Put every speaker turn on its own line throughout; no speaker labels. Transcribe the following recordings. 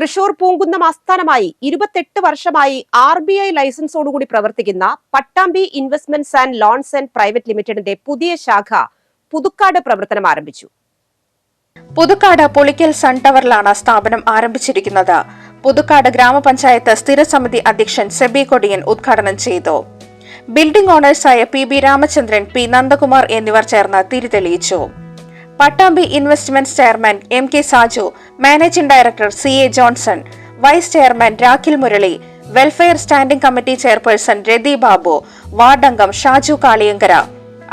തൃശൂർ പൂങ്കുന്നം ആസ്ഥാനമായി ഇരുപത്തെട്ട് വർഷമായി ആർ ബി ഐ ലൈസൻസോടുകൂടി പ്രവർത്തിക്കുന്ന Pattambi investments and loans and private ലിമിറ്റഡിന്റെ പുതിയ ശാഖ പുതുക്കാട് പ്രവർത്തനം ആരംഭിച്ചു.
പുതുക്കാട് പൊളിക്കൽ സൺ ടവറിലാണ് സ്ഥാപനം ആരംഭിച്ചിരിക്കുന്നത്. പുതുക്കാട് ഗ്രാമപഞ്ചായത്ത് സ്ഥിരസമിതി അധ്യക്ഷൻ സെബി കൊടിയൻ ഉദ്ഘാടനം ചെയ്തു. Building ഓണേഴ്സായ P B Ramachandran P Nandakumar എന്നിവർ ചേർന്ന് തിരിതെളിയിച്ചു Pattambi investment chairman M K Saju managing director C A Johnson vice chairman Rakhil Murali welfare standing committee chairperson Rathi Babu ward അംഗം ഷാജു കാളിയങ്കര.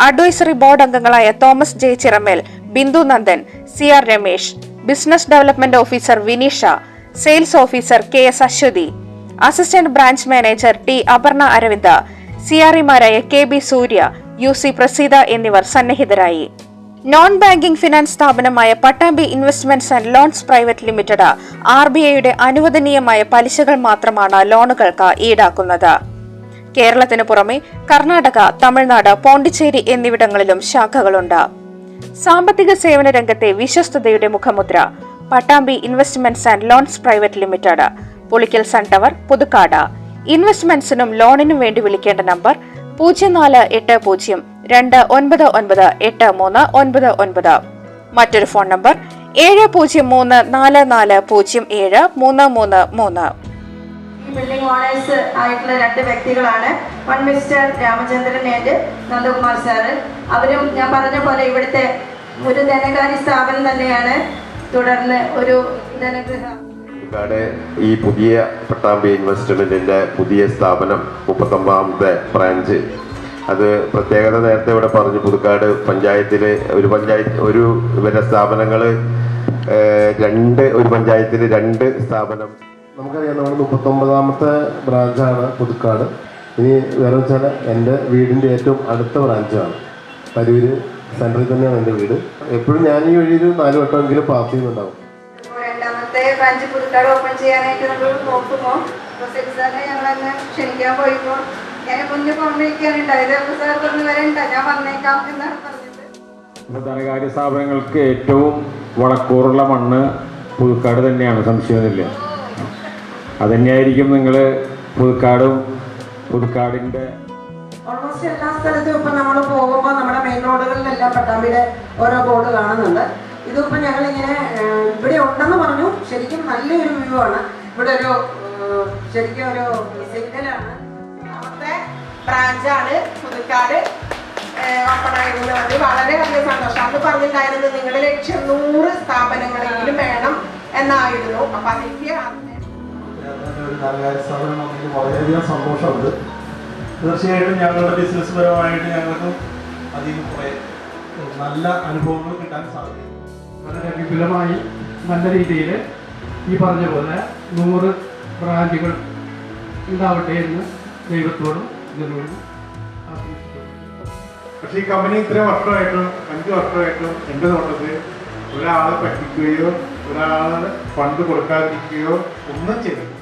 അഡ്വൈസറി ബോർഡ് അംഗങ്ങളായ Thomas J Chiramel Bindu Nandan C R Ramesh business development officer Vineesha sales officer K S Aswathy assistant branch manager T Aparna Aravinda സിആർഇമാരായ K B Surya U C Praseetha എന്നിവർ സന്നിഹിതരായി. Non banking finance സ്ഥാപനമായ Pattambi investments and loans private limited R B ഐയുടെ അനുവദനീയമായ പലിശകൾ മാത്രമാണ് ലോണുകൾക്ക് ഈടാക്കുന്നത്. കേരളത്തിന് പുറമെ കർണാടക തമിഴ്നാട് പോണ്ടിച്ചേരി എന്നിവിടങ്ങളിലും ശാഖകളുണ്ട്. സാമ്പത്തിക സേവന രംഗത്തെ വിശ്വസ്തയുടെ മുഖമുദ്ര Pattambi investments and loans private limited Pulikkal sun tower Puthukkad. ഇൻവെസ്റ്റ്മെന്റ്സിനും ലോണിനും വേണ്ടി വിളിക്കേണ്ട നമ്പർ പൂജ്യം നാല് എട്ട് പൂജ്യം രണ്ട് ഒൻപത് ഒൻപത് എട്ട് മൂന്ന് ഒൻപത് ഒൻപത്. മറ്റൊരു ഫോൺ നമ്പർ ഏഴ് പൂജ്യം മൂന്ന് നാല് നാല് പൂജ്യം ഏഴ് മൂന്ന് മൂന്ന് മൂന്ന്.
ബിൽഡിംഗ് ഓണേഴ്സ് ആയിട്ടുള്ള രണ്ട് വ്യക്തികളാണ് one mister Ramachandran and Nandakumar sir അവരും ഞാൻ പറഞ്ഞ പോലെ ഇവിടുത്തെ ഒരു ധനകാര്യ സ്ഥാപനം തന്നെയാണ്. തുടർന്ന് ഒരു ധനഗൃഹ
പാലക്കാട് ഈ പുതിയ പട്ടാമ്പി ഇൻവെസ്റ്റ്മെന്റിന്റെ പുതിയ സ്ഥാപനം മുപ്പത്തൊമ്പതാമത്തെ ബ്രാഞ്ച് അത് പ്രത്യേകത നേരത്തെ ഇവിടെ പറഞ്ഞു പുതുക്കാട് പഞ്ചായത്തിൽ ഒരു പഞ്ചായത്ത് ഒരു ഇവരുടെ സ്ഥാപനങ്ങൾ രണ്ട് ഒരു പഞ്ചായത്തിൽ രണ്ട് സ്ഥാപനം.
നമുക്കറിയാം നമ്മൾ മുപ്പത്തൊമ്പതാമത്തെ ബ്രാഞ്ചാണ് പുതുക്കാട്. ഇനി വേറെ വെച്ചാൽ എന്റെ വീടിന്റെ ഏറ്റവും അടുത്ത ബ്രാഞ്ചാണ് തരൂര് സെന്ററിൽ തന്നെയാണ് എന്റെ വീട്. എപ്പോഴും ഞാൻ ഈ വഴിയിൽ നാല് വട്ടമെങ്കിലും പാസ് ചെയ്യുന്നുണ്ടാവും.
രണ്ടാമത്തെ ബ്രാഞ്ച് പുതുക്കാട് ഓപ്പൺ ചെയ്യാനായിട്ട് നമ്മൾ നോക്കുമ്പോൾ സെബി സാറിനെ ഞങ്ങളങ്ങ് ക്ഷണിക്കാൻ പോയപ്പോൾ ഞാൻ മുന്നേ പറഞ്ഞിരിക്കാനുണ്ടായത് അപ്പോൾ സാർ പറഞ്ഞു വരണ്ട ഞാൻ വന്നേക്കാം എന്നാണ് പറഞ്ഞത്.
ഇപ്പോൾ ധനകാര്യ സ്ഥാപനങ്ങൾക്ക് ഏറ്റവും വളക്കൂറുള്ള മണ്ണ് പുതുക്കാട് തന്നെയാണ് സംശയമൊന്നുമില്ല. തന്നെയായിരിക്കും നിങ്ങൾ പുതുക്കാടും പുതുക്കാടിന്റെ
ഓൾമോസ്റ്റ് എല്ലാ സ്ഥലത്തും ഇപ്പം നമ്മൾ പോകുമ്പോൾ നമ്മുടെ മെയിൻ റോഡുകളിലെല്ലാം പട്ടാമ്പിയുടെ ഓരോ ബോർഡ് കാണുന്നുണ്ട്. ഇതിപ്പോൾ ഞങ്ങളിങ്ങനെ ഏഹ്, ഇവിടെ ഉണ്ടെന്ന് പറഞ്ഞു ശരിക്കും നല്ലൊരു വ്യൂ ആണ്. ഇവിടെ ഒരു ശരിക്കും ഒരു സിഗ്നലാണ്.
അവിടുത്തെ ബ്രാഞ്ചാണ് പുതുക്കാട്. ഓപ്പൺ ആയിരുന്നത് വളരെ വലിയ സന്തോഷം. അന്ന് പറഞ്ഞിട്ടുണ്ടായിരുന്നത് നിങ്ങളുടെ ലക്ഷ്യം നൂറ് സ്ഥാപനങ്ങളെങ്കിലും വേണം എന്നായിരുന്നു. അപ്പൊ അതിന്റെ
വളരെയധികം സന്തോഷമുണ്ട്. തീർച്ചയായിട്ടും ഞങ്ങളുടെ ബിസിനസ് പരമായിട്ട് ഞങ്ങൾക്ക് അധികം കുറേ നല്ല അനുഭവങ്ങൾ കിട്ടാൻ സാധിക്കും.
വളരെ വിപുലമായി നല്ല രീതിയിൽ ഈ പറഞ്ഞ പോലെ നൂറ് ബ്രാഞ്ചുകൾ ഉണ്ടാവട്ടെ എന്ന് ദൈവത്തോടും ഇതിനോടും
പക്ഷേ ഈ കമ്പനി ഇത്രയും വർഷമായിട്ടും അഞ്ച് വർഷമായിട്ടും എന്റെ നോട്ടത്തിൽ ഒരാളെ പറ്റിക്കുകയോ ഒരാളെ ഫണ്ട് കൊടുക്കാതിരിക്കുകയോ ഒന്നും ചെയ്തില്ല